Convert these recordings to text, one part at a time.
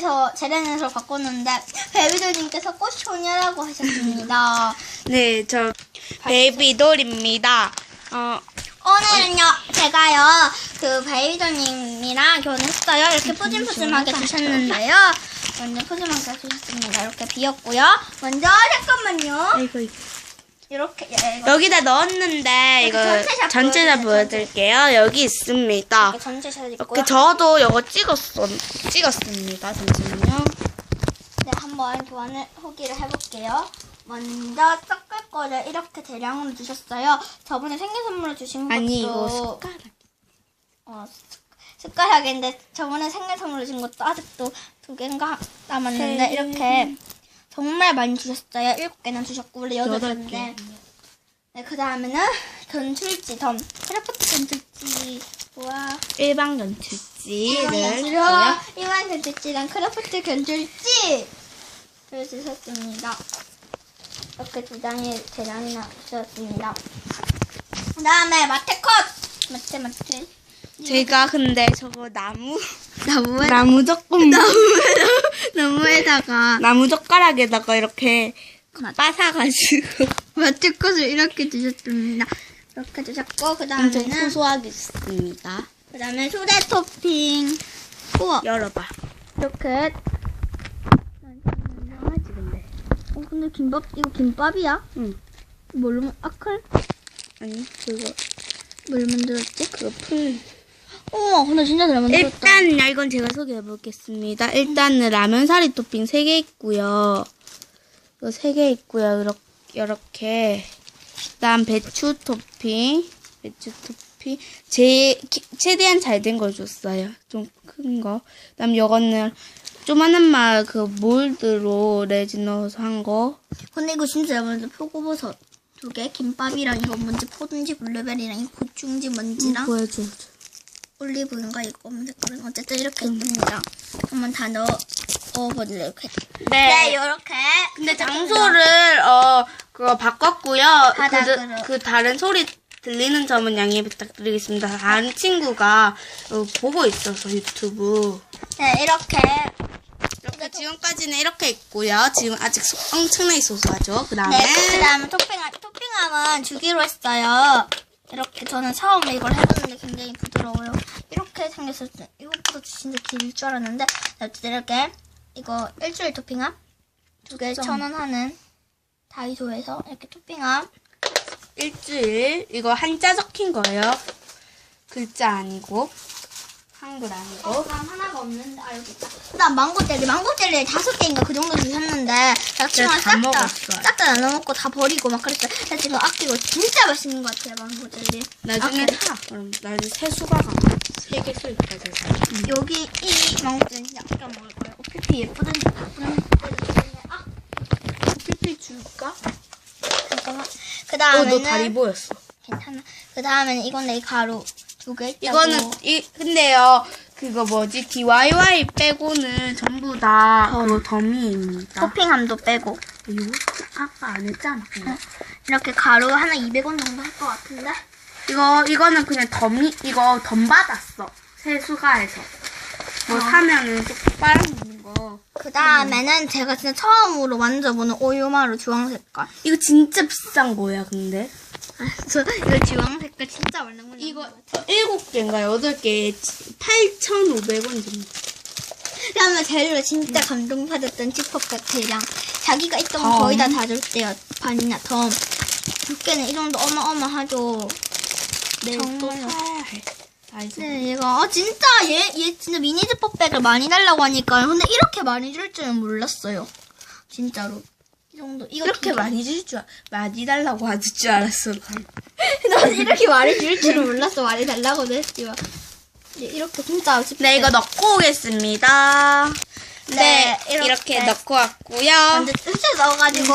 재련에서 재련에서 바꿨는데 베비돌님께서 꽃소녀라고 하셨습니다. 네, 저 베이비돌입니다. 어, 오늘은요 제가요 그 베이비돌님이랑 결혼했어요. 이렇게 푸짐푸짐하게 주셨는데요. 먼저 푸짐하게 주셨습니다. 이렇게 비었고요. 먼저 잠깐만요. 이거 이 렇게 예, 이거 여기다 넣었는데 이거 전체샷 전체샷 보여드릴게요. 여기 있습니다. 이렇게 전체샷 있고요. 이렇게 저도 이거 찍었어 찍었습니다. 잠시만요. 네, 한번 교환을 후기를 해볼게요. 먼저 섞을 거를 이렇게 대량으로 주셨어요. 저번에 생일 선물로 주신 것도 아니 이거 숟가락. 어, 숟- 숟가락인데 저번에 생일 선물로 준 것도 아직도 두 개인가 남았는데 세 이렇게 정말 많이 주셨어요. 일곱 개나 주셨고 원래 여덟 여덟 개인데. 개. 네, 그 다음에는 견출지 덤 트라포트 견출지 와 일반 연출지를 견출지요 일반 견출지랑 크라프트 견출지. 를 주셨습니다. 이렇게 두 장이 대량이나 주셨습니다. 그 다음에 마테컷! 마테 마테. 제가 근데 저거 나무? 나무에? 나무 조금 나무 에다가 나무 젓가락에다가 이렇게 빠사가지고 마테컷을 이렇게 주셨습니다. 이렇게 주셨고 그 엄청 다음에는 소소하게 씁니다. 그 다음에 소대 토핑 우와 열어봐. 이렇게 하지 근데. 어 근데 김밥 이거 김밥이야? 응. 뭘로 만- 아클 아니 그거 뭘 만들었지? 그거 풀. 우와 근데 진짜 잘 만들었다. 일단 이건 제가 소개해 보겠습니다. 일단은 라면 사리 토핑 3개 있고요. 이거 3개 있고요. 이렇게 이렇게. 그다음 배추 토핑. 배추 토핑. 제 기- 최대한 잘 된 걸 줬어요. 좀 큰 거. 그다음 요거는 조만한 말그 몰드로 레진 넣어서 한 거. 근데 이거 진짜 잘 만들었어. 표고버섯 두 개, 김밥이랑 이거 뭔지 포든지 블루베리랑 이 고충지 뭔지랑 보여줘. 올리브인가 이거 검은 색깔은 어쨌든 이렇게 있습니다. 한번 다 넣어 넣어보실래요? 이렇게. 네. 이렇게. 근데 장소를 어 그거 바꿨고요. 바닥으로. 그, 그 다른 소리 들리는 점은 양해 부탁드리겠습니다. 다른 친구가 어, 보고 있어서 유튜브. 네 이렇게 이렇게 지금까지는 이렇게 있고요. 지금 아직 소- 엄청나게 소소하죠. 그 다음에 네, 그 다음에 토핑함, 토핑함은 주기로 했어요. 이렇게 저는 처음에 이걸 해봤는데 굉장히 때, 이것보다 진짜 길 줄 알았는데, 어쨌든 이렇게, 이거 일주일 토핑함, 두 개 천 원 하는 다이소에서 이렇게 토핑함, 일주일 이거 한자 적힌 거예요. 글자 아니고 한글 아니고. 어, 그럼 하나가 없는데, 아, 여기 있다. 그 다음 망고 젤리, 망고 젤리 다섯 개인가 그 정도 주셨는데, 제가 친구가 다싹 다, 먹었어요. 싹다 나눠 먹고 다 버리고 막 그랬어요. 제가 지금 아끼고 진짜 맛있는 것 같아요, 망고 젤리. 나중에 아, 사. 그럼 나중에 세 수가가 세개 수입까지 사. 여기 이 망고는 진짜 아껴 먹을 거예요. 오피피 예쁘던 예쁘던 아 피피 줄까? 잠깐만. 그 어, 다음에는 너 다리 보였어. 괜찮아. 그 다음에는 이건 내 가루 두개 있다고. 이거는 이 근데요 그거 뭐지 DIY 빼고는 전부 다 그거 더미입니다. 토핑함도 빼고 이거 아까 안 했잖아. 그거. 이렇게 가루 하나 200원 정도 할 것 같은데. 이거 이거는 그냥 더미 이거 덤 받았어 세수가에서 뭐 어. 사면은 좀 빨아먹는 거. 그 다음에는 제가 진짜 처음으로 만져보는 오유마루 주황 색깔. 이거 진짜 비싼 거야 근데. 저 이거 주황 색깔 진짜 거 이거 일곱 개인가 여덟 개 8,500원 정도. 그다음에 제일로 진짜 감동받았던 지퍼백 대량. 자기가 있던 거 덤. 거의 다다 줬대요. 반이나 덤. 두께는 이 정도 어마어마하죠. 네, 또 정말요. 사야 해. 다이소. 네, 얘가 어, 진짜 얘, 얘 진짜 미니 지퍼백을 많이 달라고 하니까 근데 이렇게 많이 줄 줄은 몰랐어요. 진짜로. 이 정도 이거 이렇게 많이 줄줄 많이 달라고 하줄 줄 알았어. 난 이렇게 많이 줄 줄은 몰랐어. 많이 달라고도 했지만. 이제 이렇게 진짜 네, 이거 넣고 오겠습니다. 네, 네, 이렇게. 넣고 왔고요. 완전 뜯어 넣어가지고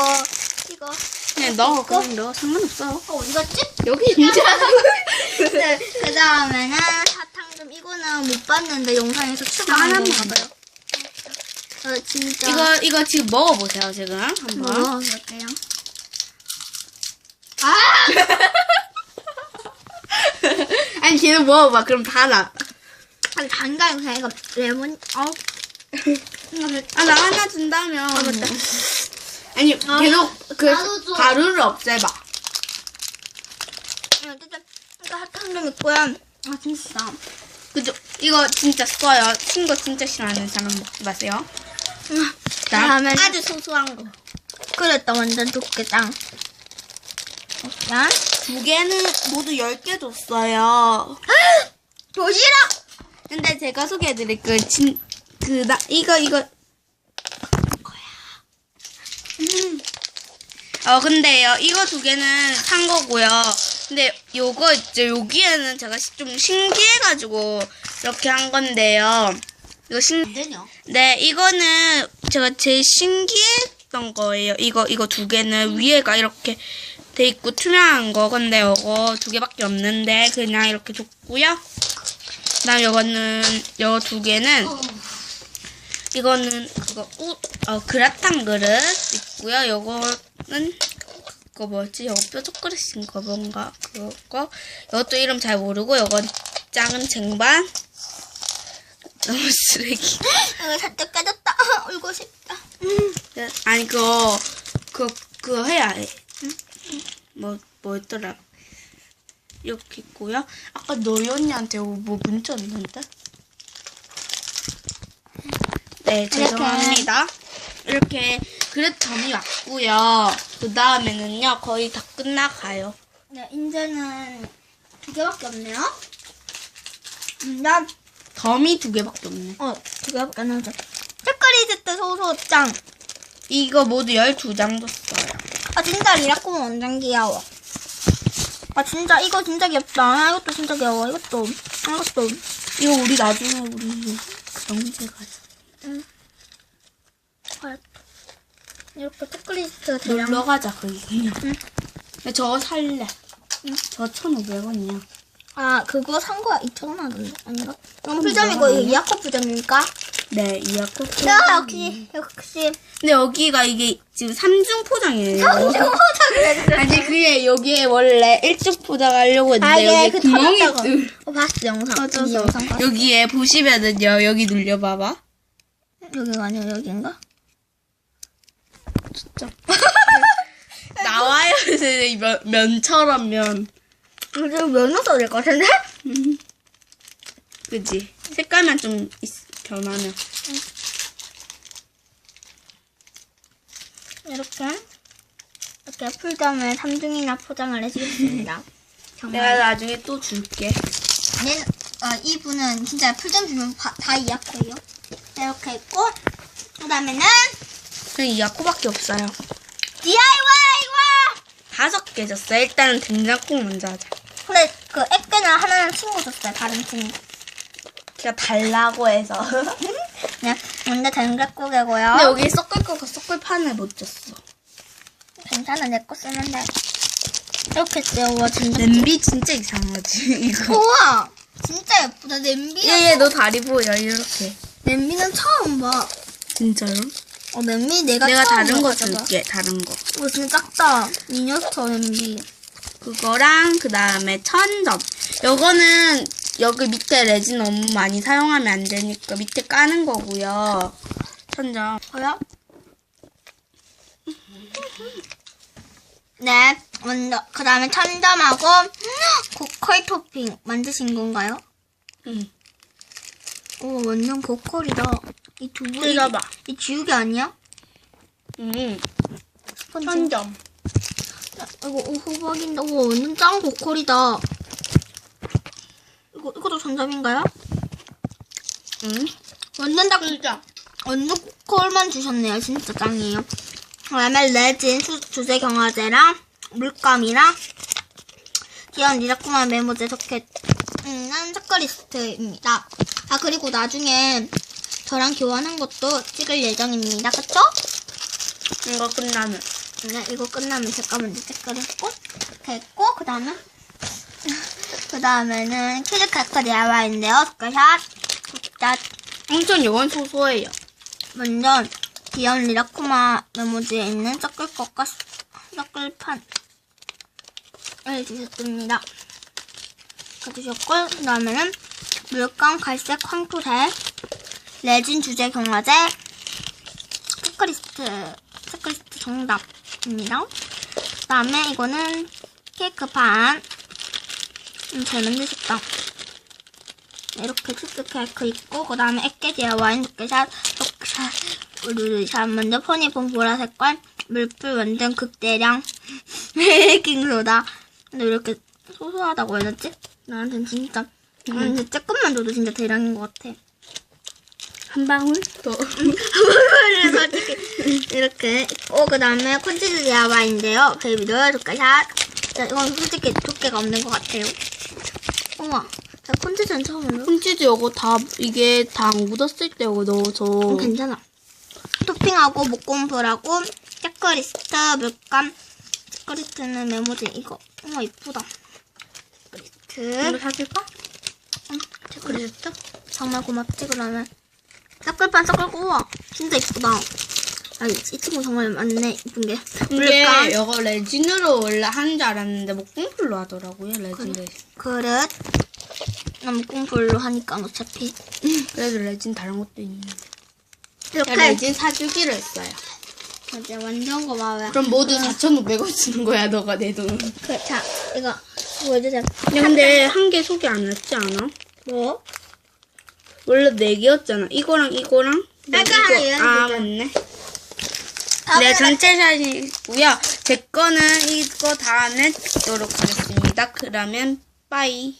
이거 그냥 넣어, 그냥 넣어. 상관없어. 어 어디 갔지? 여기 있는지 네, 그 다음에는 사탕금 이거는 못 봤는데 영상에서 추가한 하나만 건가봐요. 어, 진짜 이거, 이거 지금 먹어보세요, 지금. 한번. 먹어볼게요. 아! 아니, 지금 먹어봐. 그럼 달아. 아니 단가요 그냥 이거 레몬 어 아, 나 하나 준다며. 아니, 계속 그 나도 줘. 가루를 없애봐. 어쨌든 이거 핫한 있고요. 아 진짜. 그죠? 이거 진짜 써요. 신 거 진짜 싫어하는 사람 먹지 마세요. 자, 다음에 아주 소소한 거. 그랬다 완전 두께장. 자두 개는 모두 10개 줬어요. 도시락. 근데 제가 소개해드릴 그, 진, 그, 나, 이거, 이거. 음. 어, 근데요, 이거 두 개는 산 거고요. 근데 요거 있죠, 여기에는 제가 시- 좀 신기해가지고 이렇게 한 건데요. 이거 신, 되냐? 네, 이거는 제가 제일 신기했던 거예요. 이거, 이거 두 개는 위에가 이렇게 돼 있고 투명한 거. 근데 요거 두 개밖에 없는데 그냥 이렇게 줬고요. 그 다음 요거는, 요 두 개는 이거는 그거 우, 어, 그라탕 그릇 있고요. 요거는 그거 뭐지? 요거 뾰족 그릇인 거 뭔가 그거. 요것도 이름 잘 모르고 요건 작은 쟁반. 너무 쓰레기. 이거 살짝 깨졌다. 울고 싶다. 아니 그거 그거 그거 해야 해. 뭐 뭐였더라? 이렇게 있고요. 아까 너희 언니한테 뭐 문자 왔는데? 네 죄송합니다. 이렇게 그릇 점이 왔고요. 그 다음에는요 거의 다 끝나가요. 네 이제는 두 개밖에 없네요. 난 점이 두 개밖에 없네. 어, 두 개밖에 안 남았어. 체크리스트 소소장. 이거 모두 12장 줬어요. 아, 진짜 리라꿈 완전 귀여워. 아, 진짜, 이거 진짜 귀엽다. 아, 이것도 진짜 귀여워. 이것도, 아, 이것도. 이거 우리 나중에 우리 영재 가자. 아, 이렇게 체크리스트가 대량. 놀러 가자 거기 그냥. 근데 저거 살래. 저거 1,500원이야. 아, 그거 산 거야. 2,000원 하던데. 아닌가? 그럼 풀점이고, 이거 이아코 풀점입니까? 네, 이하코. 야, 역시, 역시. 근데 여기가 이게 지금 3중 포장이에요. 청소장을 아니 그게 여기에 원래 1중 포장하려고 했는데 아, 예, 여기 그 구멍이 터졌다고. 뚫- 어, 봤어, 영상. 이 터져서 영상 봤어. 여기에 보시면은요 여기 눌려봐봐. 여기가 아니라 여기인가? 진짜. 나와요 면, 면처럼 면. 이거 면허 써야 될 것 같은데? 그지? 색깔만 좀 있- 변하면. 이렇게. 이렇게 풀점을 3중이나 포장을 해주겠습니다. 정말. 내가 나중에 또 줄게. 얘는, 어, 이분은 진짜 풀점 주면 바- 다 이약해요. 이렇게 있고, 그 다음에는 그냥 이하코밖에 없어요. DIY와! 다섯 개 줬어요. 일단은 된장국 먼저 하자. 근데 그 액계는 하나는 친구 줬어요, 다른 친구. 걔가 달라고 해서. 그냥 먼저 된장국이고요. 근데 여기 섞을 거가 섞을 판을 못 줬어. 괜찮아, 내 거 쓰면 돼. 이렇게 떼워, 진짜. 냄비 진짜 이상하지 이거. 우와! 진짜 예쁘다, 냄비는. 얘얘 너 다리 보여 이렇게. 냄비는 처음 봐. 진짜요? 어, 냄비 내가, 내가 처음 다른 거 봐가지고. 줄게 다른 거. 이거 진짜 작다. 이 녀석 냄비. 그거랑 그 다음에 천점. 요거는 여기 밑에 레진 너무 많이 사용하면 안 되니까 밑에 까는 거고요. 천점. 뭐야? 네, 먼저 그 다음에 천점하고 고퀄 토핑 만드신 건가요? 응. 오, 완전 고퀄이다. 이 두부 뜯어봐. 이, 이 지우개 아니야? 응. 천점. 이거 오, 호박인데 오, 완전 짱 고퀄이다. 이거 이것도 천점인가요? 응. 완전 딱 천점. 완전 고퀄만 주셨네요. 진짜 짱이에요. 그다음에 레진 수, 주제 경화제랑 물감이랑 귀여운 리라꾸만 메모제 적혀 있는 체크리스트입니다. 아 그리고 나중에 저랑 교환한 것도 찍을 예정입니다. 그쵸? 이거 끝나면. 네, 이거 끝나면 체크를 했고 이렇게 했고 그 다음에 그 다음에는 키즈카카 DIY인데요. 스크샷, 굿샷 엄청 요건 소소해요. 먼저 귀여운 리라쿠마 메모지에 있는 섞을 것과 섞을 판을 주셨습니다. 주셨고 그 다음에는 물감 갈색 황토색 레진 주제 경화제 체크리스트 체크리스트 정답 입니다. 그 다음에 이거는 케이크판 음, 잘 만드셨다. 이렇게 치즈 케이크 있고 그 다음에 액게지와 와인 두께샷 톡샷 우르르샷 먼저 포니폰 보라색깔 물풀 완전 극대량 베이킹소다 근데 왜 이렇게 소소하다고 해야 되지? 나한텐 진짜 음, 진짜 조금만 줘도 진짜 대량인 것 같아 한 방울? 더. 그래 솔직히 이렇게. 있고 그 다음에 콘치즈 디아바인데요. 베이비도 두께샷 자, 이건 솔직히 두께가 없는 것 같아요. 우와 자 콘치즈는 처음으로. 콘치즈 요거 다 이게 다안 묻었을 때 요거 넣어서. 어, 괜찮아. 토핑하고 목공풀하고 체크리스트 물감 체크리스트는 메모지. 이거. 어머 이쁘다. 이거 체크리스트. 사줄까? 응, 체크리스트? 정말 고맙지 그러면 섞을판 섞을고 진짜 이쁘다 아이 이 친구 정말 많네 이쁜 게 이게 물감 요거 레진으로 원래 하는 줄 알았는데 목공풀로 하더라고요 레진 대신. 그릇 나 목공풀로 하니까 어차피 그래도 레진 다른 것도 있는데. 이렇게 레진 사주기로 했어요. 맞아 완전 고마워요 그럼 모두 4,500원 주는 거야 너가 내 돈. 그, 자 이거 보여주세요 야, 근데 한 개 소개 안 했지 않아? 뭐? 원래 네 개였잖아. 이거랑 이거랑. 이거. 하나 얘는 아 이거. 맞네. 다음에 네 전체 샷이고요. 제 거는 이거 다음에 찍도록 하겠습니다. 그러면 빠이.